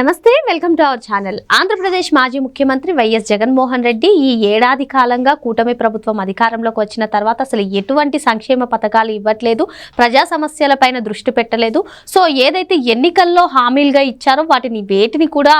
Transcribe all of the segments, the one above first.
నమస్తే welcome to our channel. Andhra Pradesh మాజీ ముఖ్యమంత్రి వైఎస్ జగన్మోహన్ రెడ్డి ఈ ఏడాది కాలంగా కూటమి ప్రభుత్వం అధికారంలోకి వచ్చిన తర్వాత అసలు ఎటువంటి సంక్షేమ పథకాలు ఇవ్వట్లేదు ప్రజా సమస్యలపైన దృష్టి పెట్టలేదు. సో ఏదైతే ఎన్నికల్లో హామీలుగా ఇచ్చారో వాటిని వేటిని కూడా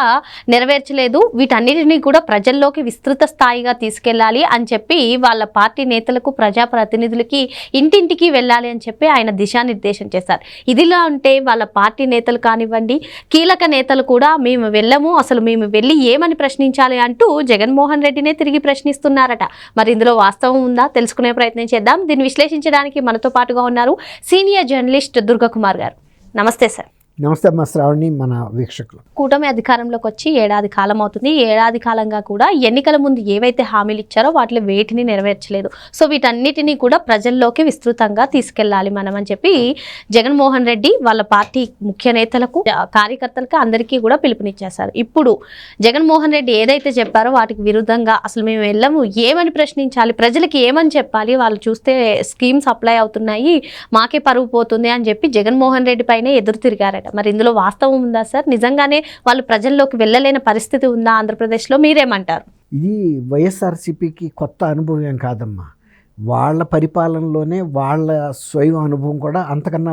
నెరవేర్చలేదు. వీటన్నిటిని కూడా ప్రజల్లోకి విస్తృత స్థాయిగా తీసుకెళ్ళాలి అని చెప్పి వాళ్ళ పార్టీ నేతలకు ప్రజా ప్రతినిధులకి ఇంటింటికి వెళ్ళాలి అని చెప్పి ఆయన దిశానిర్దేశం చేశారు. ఇదిలా ఉంటే వాళ్ళ పార్టీ నేతలు కానివ్వండి కీలక నేతలు కూడా మేము వెళ్ళము అసలు మేము వెళ్ళి ఏమని ప్రశ్నించాలి అంటూ జగన్మోహన్ రెడ్డినే తిరిగి ప్రశ్నిస్తున్నారట. మరి ఇందులో వాస్తవం ఉందా? తెలుసుకునే ప్రయత్నం చేద్దాం. దీన్ని విశ్లేషించడానికి మనతో పాటుగా ఉన్నారు సీనియర్ జర్నలిస్ట్ దుర్గకుమార్ గారు. నమస్తే సార్. నమస్తే అమ్మ శ్రావణి మన వీక్షకులు. కూటమి అధికారంలోకి వచ్చి ఏడాది కాలం అవుతుంది. ఏడాది కాలంగా కూడా ఎన్నికల ముందు ఏవైతే హామీలు ఇచ్చారో వాటిలో వేటిని నెరవేర్చలేదు. సో వీటన్నిటిని కూడా ప్రజల్లోకి విస్తృతంగా తీసుకెళ్ళాలి మనం అని చెప్పి జగన్మోహన్ రెడ్డి వాళ్ళ పార్టీ ముఖ్య నేతలకు కార్యకర్తలకు అందరికీ కూడా పిలుపునిచ్చేశారు. ఇప్పుడు జగన్మోహన్ రెడ్డి ఏదైతే చెప్పారో వాటికి విరుద్ధంగా అసలు మేము వెళ్ళము. ఏమని ప్రశ్నించాలి? ప్రజలకి ఏమని చెప్పాలి? వాళ్ళు చూస్తే స్కీమ్స్ అప్లై అవుతున్నాయి మాకే పరుగు పోతుంది అని చెప్పి జగన్మోహన్ రెడ్డి పైన ఎదురు తిరిగారట. మరి ఇందులో వాస్తవం ఉందా సార్? నిజంగానే వాళ్ళు ప్రజల్లోకి వెళ్ళలేని పరిస్థితి ఉందా ఆంధ్రప్రదేశ్లో? మీరేమంటారు? ఇది వైఎస్ఆర్సీపీకి కొత్త అనుభవం కాదమ్మా. వాళ్ళ పరిపాలనలోనే వాళ్ళ స్వయం అనుభవం కూడా అంతకన్నా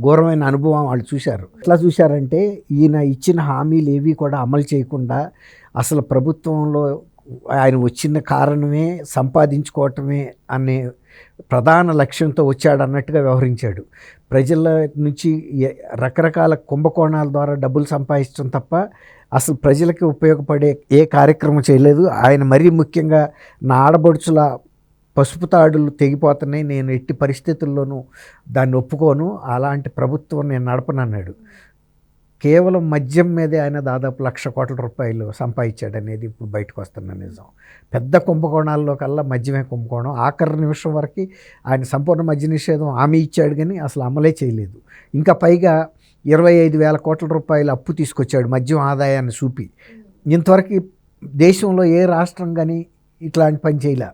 ఘోరమైన అనుభవం వాళ్ళు చూశారు. ఎట్లా చూశారంటే ఈయన ఇచ్చిన హామీలు ఏవి కూడా అమలు చేయకుండా అసలు ప్రభుత్వంలో ఆయన వచ్చిన కారణమే సంపాదించుకోవటమే అనే ప్రధాన లక్ష్యంతో వచ్చాడు అన్నట్టుగా వ్యవహరించాడు. ప్రజల నుంచి రకరకాల కుంభకోణాల ద్వారా డబ్బులు సంపాదించడం తప్ప అసలు ప్రజలకి ఉపయోగపడే ఏ కార్యక్రమం చేయలేదు. ఆయన మరీ ముఖ్యంగా నా ఆడబడుచుల పసుపు తాడులు తెగిపోతున్నాయి నేను ఎట్టి పరిస్థితుల్లోనూ దాన్ని ఒప్పుకోను. అలాంటి ప్రభుత్వం నేను నడపనన్నాడు. కేవలం మద్యం మీదే ఆయన దాదాపు లక్ష కోట్ల రూపాయలు సంపాదించాడు అనేది ఇప్పుడు బయటకు వస్తున్న నిజం. పెద్ద కుంభకోణాల్లో కల్లా మద్యమే కుంభకోణం. ఆఖరి నిమిషం వరకు ఆయన సంపూర్ణ మద్య నిషేధం హామీ ఇచ్చాడు కానీ అసలు అమలే చేయలేదు. ఇంకా పైగా ఇరవై ఐదు వేల కోట్ల రూపాయలు అప్పు తీసుకొచ్చాడు మద్యం ఆదాయాన్ని చూపి. ఇంతవరకు దేశంలో ఏ రాష్ట్రం కానీ ఇట్లాంటి పని చేయలే.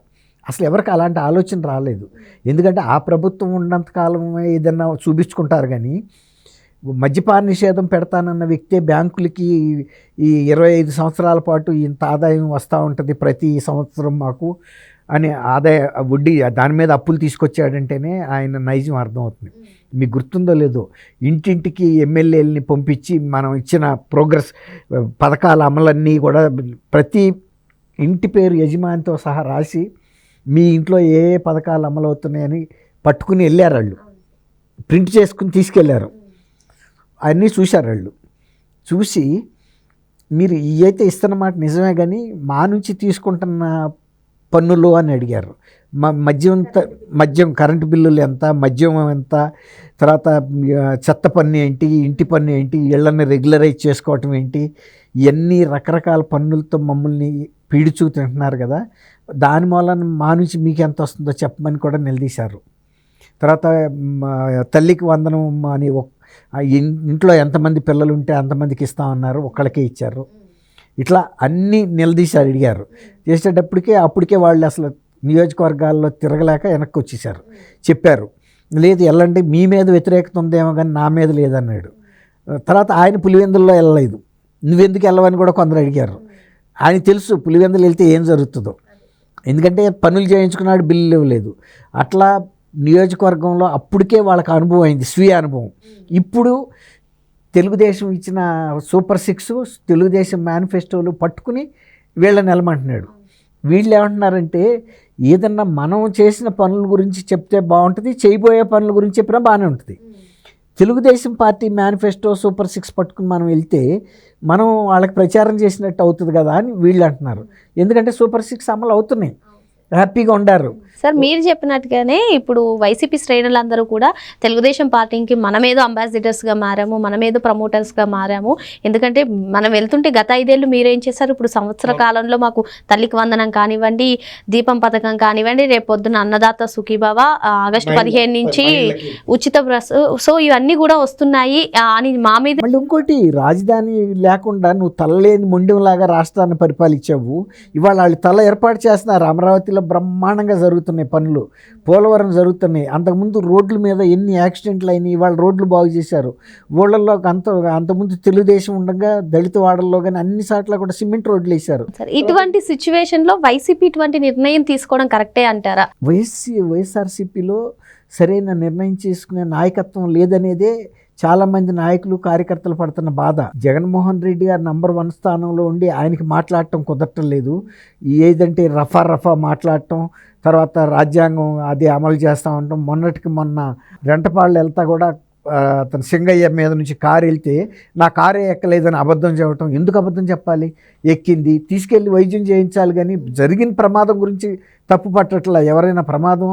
అసలు ఎవరికి అలాంటి ఆలోచన రాలేదు. ఎందుకంటే ఆ ప్రభుత్వం ఉన్నంత కాలమే ఏదన్నా చూపించుకుంటారు కానీ మద్యపాన నిషేధం పెడతానన్న వ్యక్తే బ్యాంకులకి ఈ ఇరవై ఐదు సంవత్సరాల పాటు ఇంత ఆదాయం వస్తూ ఉంటుంది ప్రతి సంవత్సరం మాకు అని ఆదాయ వడ్డీ దాని మీద అప్పులు తీసుకొచ్చాడంటేనే ఆయన నైజం అర్థమవుతుంది. మీకు గుర్తుందో లేదో ఇంటింటికి ఎమ్మెల్యేలని పంపించి మనం ఇచ్చిన ప్రోగ్రెస్ పథకాల అమలన్నీ కూడా ప్రతి ఇంటి పేరు యజమానితో సహా రాసి మీ ఇంట్లో ఏ ఏ పథకాలు అమలవుతున్నాయని పట్టుకుని వెళ్ళారు వాళ్ళు. ప్రింట్ చేసుకుని తీసుకెళ్ళారు. అన్నీ చూశారు వాళ్ళు. చూసి మీరు ఇవైతే ఇస్తున్నమాట నిజమే కానీ మా నుంచి తీసుకుంటున్న పన్నులు అని అడిగారు. మద్యం ఎంత మద్యం కరెంటు బిల్లులు ఎంత మద్యం ఎంత తర్వాత చెత్త పన్ను ఏంటి ఇంటి పన్ను ఏంటి ఇళ్ళని రెగ్యులరైజ్ చేసుకోవటం ఏంటి ఎన్ని రకరకాల పన్నులతో మమ్మల్ని పీడిచూ తింటున్నారు కదా దాని మూలన మా నుంచి మీకు ఎంత వస్తుందో చెప్పమని కూడా నిలదీశారు. తర్వాత తల్లికి వందనం అని ఒక ఇంట్లో ఎంతమంది పిల్లలు ఉంటే అంతమందికి ఇస్తామన్నారు ఒక్కళ్ళకే ఇచ్చారు. ఇట్లా అన్నీ నిలదీశారు అడిగారు చేసేటప్పటికే అప్పటికే వాళ్ళు అసలు నియోజకవర్గాల్లో తిరగలేక వెనక్కి వచ్చేసారు చెప్పారు లేదు వెళ్ళండి మీ మీద వ్యతిరేకత ఉందేమో కానీ నా మీద లేదన్నాడు. తర్వాత ఆయన పులివెందుల్లో వెళ్ళలేదు. నువ్వెందుకు వెళ్ళవని కూడా కొందరు అడిగారు. ఆయన తెలుసు పులివెందులు వెళ్తే ఏం జరుగుతుందో. ఎందుకంటే పనులు చేయించుకున్నాడు బిల్లు ఇవ్వలేదు. అట్లా నియోజకవర్గంలో అప్పటికే వాళ్ళకి అనుభవం అయింది స్వీయ అనుభవం. ఇప్పుడు తెలుగుదేశం ఇచ్చిన సూపర్ సిక్స్ తెలుగుదేశం మేనిఫెస్టోలు పట్టుకుని వీళ్ళని నిలమంటున్నాడు. వీళ్ళు ఏమంటున్నారంటే ఏదన్నా మనం చేసిన పనుల గురించి చెప్తే బాగుంటుంది చేయబోయే పనుల గురించి చెప్పినా బాగానే ఉంటుంది. Telugu Desam party manifesto super six పట్టుకుని మనం వెళ్తే మనం వాళ్ళకి ప్రచారం చేసినట్టు అవుతుంది కదా అని వీళ్ళు అంటున్నారు. ఎందుకంటే సూపర్ సిక్స్ అమలు అవుతున్నాయి. హ్యాపీగా ఉండారు. సార్ మీరు చెప్పినట్టుగానే ఇప్పుడు వైసీపీ శ్రేణులందరూ కూడా తెలుగుదేశం పార్టీకి మనమేదో అంబాసిడర్స్గా మారాము మనమేదో ప్రమోటర్స్గా మారాము. ఎందుకంటే మనం వెళ్తుంటే గత ఐదేళ్ళు మీరేం చేశారు? ఇప్పుడు సంవత్సర కాలంలో మాకు తల్లికి వందనం కానివ్వండి దీపం పథకం కానివ్వండి రేపు పొద్దున అన్నదాత సుఖీభావ ఆగస్టు పదిహేను నుంచి ఉచిత బస్ సో ఇవన్నీ కూడా వస్తున్నాయి అని మా మీద ఇంకోటి రాజధాని లేకుండా నువ్వు తలలేని మొండెంలాగా రాష్ట్రాన్ని పరిపాలించావు. ఇవాళ వాళ్ళు తల ఏర్పాటు చేస్తున్నారు. అమరావతిలో బ్రహ్మాండంగా జరుగుతున్నాయి పనులు. పోలవరం జరుగుతున్నాయి. అంతకుముందు రోడ్ల మీద ఎన్ని యాక్సిడెంట్లు అయినాయి ఇవాళ రోడ్లు బాగు చేశారు. ఊళ్ళల్లో అంత అంతకుముందు తెలుగుదేశం ఉండగా దళిత వాడల్లో కానీ అన్ని సార్లు కూడా సిమెంట్ రోడ్లు వేశారు. సార్ ఇటువంటి సిచ్యువేషన్లో వైసీపీ ఇటువంటి నిర్ణయం తీసుకోవడం కరెక్టే అంటారా? వైఎస్సీ వైఎస్ఆర్సీపీలో సరైన నిర్ణయం చేసుకునే నాయకత్వం లేదనేదే చాలామంది నాయకులు కార్యకర్తలు పడుతున్న బాధ. జగన్మోహన్ రెడ్డి గారు నంబర్ వన్ స్థానంలో ఉండి ఆయనకి మాట్లాడటం కుదరటం లేదు ఏదంటే రఫా రఫా మాట్లాడటం తర్వాత రాజ్యాంగం అది అమలు చేస్తూ ఉండటం. మొన్నటికి మొన్న రెంటపాళ్ళు వెళ్తా కూడా అతను సింగయ్య మీద నుంచి కారు వెళ్తే నా కారే ఎక్కలేదని అబద్ధం చెప్పడం ఎందుకు అబద్ధం చెప్పాలి? ఎక్కింది తీసుకెళ్ళి వైద్యం చేయించాలి కానీ జరిగిన ప్రమాదం గురించి తప్పు పట్టట్లా. ఎవరైనా ప్రమాదం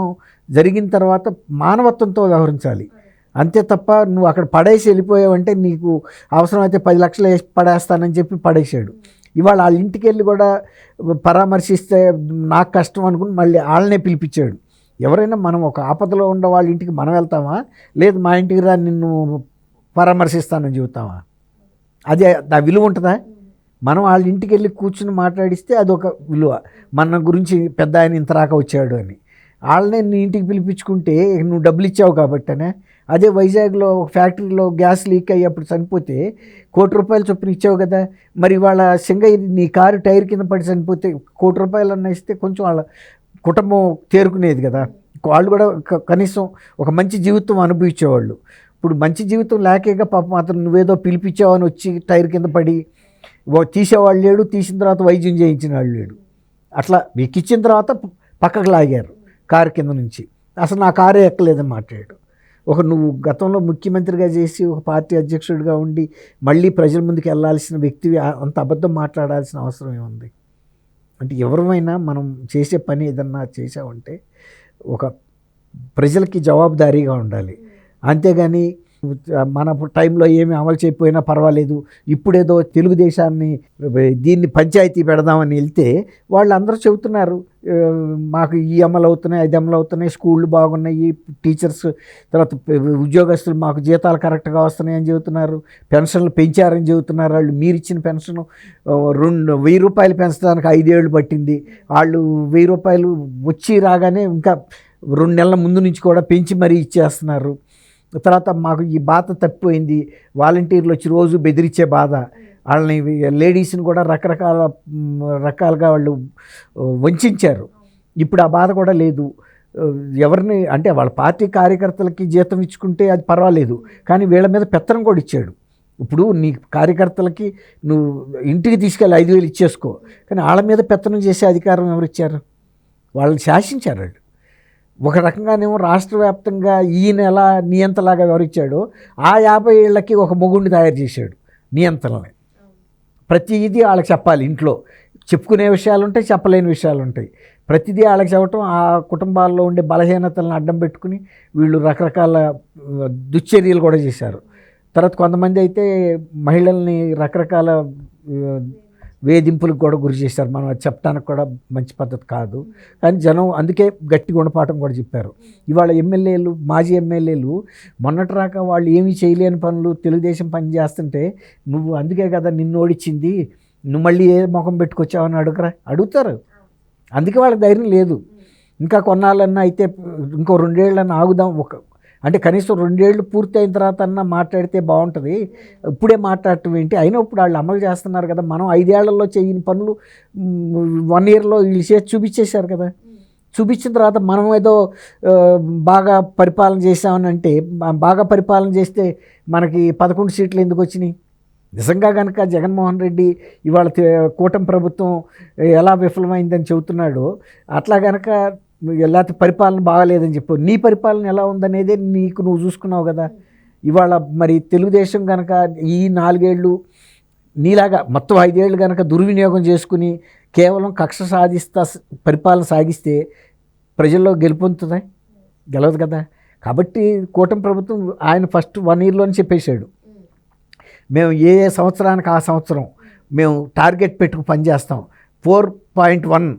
జరిగిన తర్వాత మానవత్వంతో వ్యవహరించాలి. అంతే తప్ప నువ్వు అక్కడ పడేసి వెళ్ళిపోయావంటే నీకు అవసరమైతే పది లక్షలు వేసి పడేస్తానని చెప్పి పడేసాడు ఇవాళ వాళ్ళ ఇంటికి వెళ్ళి కూడా పరామర్శిస్తే నాకు కష్టం అనుకుని మళ్ళీ వాళ్ళనే పిలిపించాడు. ఎవరైనా మనం ఒక ఆపదలో ఉన్న వాళ్ళ ఇంటికి మనం వెళ్తామా? లేదు మా ఇంటికి రా నిన్ను పరామర్శిస్తానని చెబుతామా? అదే ఆ విలువ ఉంటుందా? మనం వాళ్ళ ఇంటికి వెళ్ళి కూర్చుని మాట్లాడిస్తే అదొక విలువ. మన గురించి పెద్ద ఆయన ఇంత రాక వచ్చాడు అని. వాళ్ళనే నీ ఇంటికి పిలిపించుకుంటే నువ్వు డబ్బులు ఇచ్చావు కాబట్టనే అదే వైజాగ్లో ఒక ఫ్యాక్టరీలో గ్యాస్ లీక్ అయ్యేప్పుడు చనిపోతే కోటి రూపాయలు చొప్పున ఇచ్చావు కదా మరి వాళ్ళ సింగయ్య నీ కారు టైర్ కింద పడి చనిపోతే కోటి రూపాయలు అన్న ఇస్తే కొంచెం వాళ్ళ కుటుంబం తేరుకునేది కదా. వాళ్ళు కూడా కనీసం ఒక మంచి జీవితం అనుభవించేవాళ్ళు. ఇప్పుడు మంచి జీవితం లేకేగా పాప మాత్రం నువ్వేదో పిలిపించావని వచ్చి టైర్ కింద పడి తీసేవాళ్ళు లేడు తీసిన తర్వాత వైద్యం చేయించిన వాళ్ళు లేడు. అట్లా మీకు ఇచ్చిన తర్వాత పక్కకు లాగారు కారు కింద నుంచి. అసలు నా కారే ఎక్కలేదని మాట్లాడాడు. ఒక నువ్వు గతంలో ముఖ్యమంత్రిగా చేసి ఒక పార్టీ అధ్యక్షుడిగా ఉండి మళ్ళీ ప్రజల ముందుకు వెళ్ళాల్సిన వ్యక్తివి అంత అబద్ధం మాట్లాడాల్సిన అవసరం ఏముంది? అంటే ఎవరిమైనా మనం చేసే పని ఏదన్నా చేసామంటే ఒక ప్రజలకి జవాబుదారీగా ఉండాలి. అంతేగాని మన టైంలో ఏమి అమలు చేయకపోయినా పర్వాలేదు. ఇప్పుడేదో తెలుగుదేశాన్ని దీన్ని పంచాయతీ పెడదామని వెళ్తే వాళ్ళందరూ చెబుతున్నారు. మాకు ఈ అమలు అవుతున్నాయి అది అమలు అవుతున్నాయి స్కూళ్ళు బాగున్నాయి టీచర్స్ తర్వాత ఉద్యోగస్తులు మాకు జీతాలు కరెక్ట్గా వస్తున్నాయి అని చెబుతున్నారు. పెన్షన్లు పెంచారని చెబుతున్నారు. వాళ్ళు మీరు ఇచ్చిన పెన్షన్ రెండు వెయ్యి రూపాయలు పెంచడానికి ఐదేళ్ళు పట్టింది. వాళ్ళు వెయ్యి రూపాయలు వచ్చి రాగానే ఇంకా రెండు నెలల ముందు నుంచి కూడా పెంచి మరీ ఇచ్చేస్తున్నారు. తర్వాత మాకు ఈ బాధ తప్పిపోయింది. వాలంటీర్లు వచ్చి రోజు బెదిరించే బాధ. వాళ్ళని లేడీస్ని కూడా రకరకాల రకాలుగా వాళ్ళు వంచారు. ఇప్పుడు ఆ బాధ కూడా లేదు. ఎవరిని అంటే వాళ్ళ పార్టీ కార్యకర్తలకి జీతం ఇచ్చుకుంటే అది పర్వాలేదు. కానీ వీళ్ళ మీద పెత్తనం కూడా ఇచ్చాడు. ఇప్పుడు నీ కార్యకర్తలకి నువ్వు ఇంటికి తీసుకెళ్ళి ఐదు వేలు ఇచ్చేసుకో. కానీ వాళ్ళ మీద పెత్తనం చేసే అధికారం ఎవరు ఇచ్చారు వాళ్ళని శాసించారు వాళ్ళు. ఒక రకంగానేమో రాష్ట్ర వ్యాప్తంగా ఈయన ఎలా నియంతలాగా వివరించాడు ఆ యాభై ఏళ్ళకి ఒక మొగుడిని తయారు చేశాడు నియంత్రణని. ప్రతిదీ వాళ్ళకి చెప్పాలి ఇంట్లో. చెప్పుకునే విషయాలు ఉంటాయి చెప్పలేని విషయాలు ఉంటాయి ప్రతిదీ వాళ్ళకి చెప్పటం ఆ కుటుంబాల్లో ఉండే బలహీనతలను అడ్డం పెట్టుకుని వీళ్ళు రకరకాల దుశ్చర్యలు కూడా చేశారు. తర్వాత కొంతమంది అయితే మహిళల్ని రకరకాల వేధింపులకు కూడా గురి చేశారు. మనం అది చెప్పడానికి కూడా మంచి పద్ధతి కాదు. కానీ జనం అందుకే గట్టి గుణపాఠం కూడా చెప్పారు. ఇవాళ ఎమ్మెల్యేలు మాజీ ఎమ్మెల్యేలు మొన్నటి రాక వాళ్ళు ఏమీ చేయలేని పనులు తెలుగుదేశం పని చేస్తుంటే నువ్వు అందుకే కదా నిన్ను ఓడిచ్చింది నువ్వు మళ్ళీ ఏ ముఖం పెట్టుకొచ్చావని అడుగురా? అడుగుతారు. అందుకే వాళ్ళకి ధైర్యం లేదు. ఇంకా కొన్నాళ్ళన్నా అయితే ఇంకో రెండేళ్ళన్నా ఆగుదాం. ఒక అంటే కనీసం రెండేళ్ళు పూర్తి అయిన తర్వాత అన్నా మాట్లాడితే బాగుంటుంది. ఇప్పుడే మాట్లాడటం ఏంటి? అయినా ఇప్పుడు వాళ్ళు అమలు చేస్తున్నారు కదా మనం ఐదేళ్ళలో చేయని పనులు వన్ ఇయర్లో వీళ్ళు చేసి చూపించేశారు కదా. చూపించిన తర్వాత మనం ఏదో బాగా పరిపాలన చేసామని అంటే బాగా పరిపాలన చేస్తే మనకి పదకొండు సీట్లు ఎందుకు వచ్చినాయి? నిజంగా కనుక జగన్మోహన్ రెడ్డి ఇవాళ కూటమి ప్రభుత్వం ఎలా విఫలమైందని చెబుతున్నాడో అట్లా కనుక లేకపోతే పరిపాలన బాగాలేదని చెప్పు. నీ పరిపాలన ఎలా ఉందనేదే నీకు నువ్వు చూసుకున్నావు కదా. ఇవాళ మరి తెలుగుదేశం కనుక ఈ నాలుగేళ్ళు నీలాగా మొత్తం ఐదేళ్ళు కనుక దుర్వినియోగం చేసుకుని కేవలం కక్ష సాధిస్తా పరిపాలన సాగిస్తే ప్రజల్లో గెలుపొందుతుందా గెలవదు కదా. కాబట్టి కూటమి ప్రభుత్వం ఆయన ఫస్ట్ వన్ ఇయర్లోనే చెప్పేశాడు. మేము ఏ ఏ సంవత్సరానికి ఆ సంవత్సరం మేము టార్గెట్ పెట్టుకు పనిచేస్తాం. ఫోర్ పాయింట్ వన్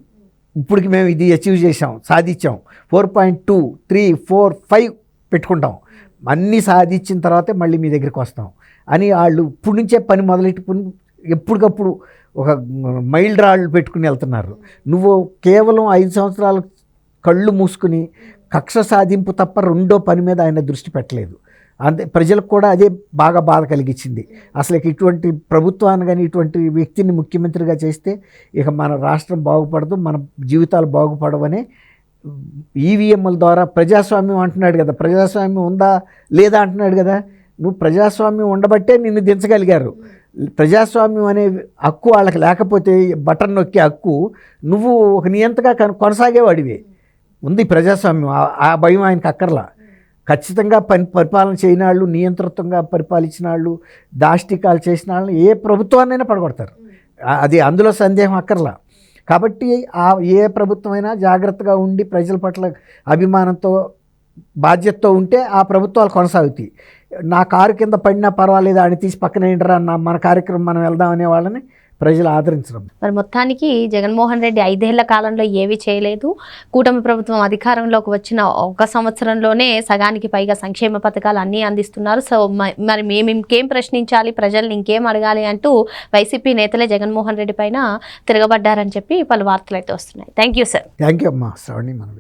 ఇప్పటికి మేము ఇది అచీవ్ చేసాం సాధించాం. Four point two three four five పెట్టుకుంటాం. అన్నీ సాధించిన తర్వాతే మళ్ళీ మీ దగ్గరికి వస్తాం అని వాళ్ళు ఇప్పుడు నుంచే పని మొదలెట్టుకుని ఎప్పటికప్పుడు ఒక మైల్ రాళ్ళు పెట్టుకుని వెళ్తున్నారు. నువ్వు కేవలం ఐదు సంవత్సరాలు కళ్ళు మూసుకుని కక్ష సాధింపు తప్ప రెండో పని మీద ఆయన దృష్టి పెట్టలేదు. అంతే ప్రజలకు కూడా అదే బాగా బాధ కలిగించింది. అసలు ఇటువంటి ప్రభుత్వాన్ని కానీ ఇటువంటి వ్యక్తిని ముఖ్యమంత్రిగా చేస్తే ఇక మన రాష్ట్రం బాగుపడదు మన జీవితాలు బాగుపడవని ఈవీఎంల ద్వారా ప్రజాస్వామ్యం అంటున్నాడు కదా. ప్రజాస్వామ్యం ఉందా లేదా అంటున్నాడు కదా. నువ్వు ప్రజాస్వామ్యం ఉండబట్టే నిన్ను దించగలిగారు. ప్రజాస్వామ్యం అనే హక్కు వాళ్ళకి లేకపోతే బటన్ నొక్కే హక్కు నువ్వు ఒక నియంతగా కొనసాగేవాడివి. ఉంది ప్రజాస్వామ్యం ఆ- ఆ భయం ఆయనకు అక్కర్లా. ఖచ్చితంగా పని పరిపాలన చేయని వాళ్ళు నియంతృత్వంగా పరిపాలించిన వాళ్ళు దాష్టికాలు చేసిన వాళ్ళని ఏ ప్రభుత్వాన్నైనా పడగొడతారు. అది అందులో సందేహం అక్కర్లా. కాబట్టి ఆ ఏ ప్రభుత్వమైనా జాగ్రత్తగా ఉండి ప్రజల పట్ల అభిమానంతో బాధ్యతతో ఉంటే ఆ ప్రభుత్వాలు కొనసాగుతాయి. నా కారు కింద పడినా పర్వాలేదు అని తీసి పక్కన ఏంటరా నా మన కార్యక్రమం మనం వెళ్దాం అనే వాళ్ళని ప్రజలు ఆదరించడం. మరి మొత్తానికి జగన్మోహన్ రెడ్డి ఐదేళ్ళ కాలంలో ఏవి చేయలేదు. కూటమి ప్రభుత్వం అధికారంలోకి వచ్చిన ఒక సంవత్సరంలోనే సగానికి పైగా సంక్షేమ పథకాలు అన్నీ అందిస్తున్నారు. సో మరి మేము ఇంకేం ప్రశ్నించాలి? ప్రజల్ని ఇంకేం అడగాలి అంటూ వైసీపీ నేతలే జగన్మోహన్ రెడ్డి పైన తిరగబడ్డారని చెప్పి పలు వార్తలు అయితే వస్తున్నాయి. Thank you sir. Thank you అమ్మా శ్రవణి మన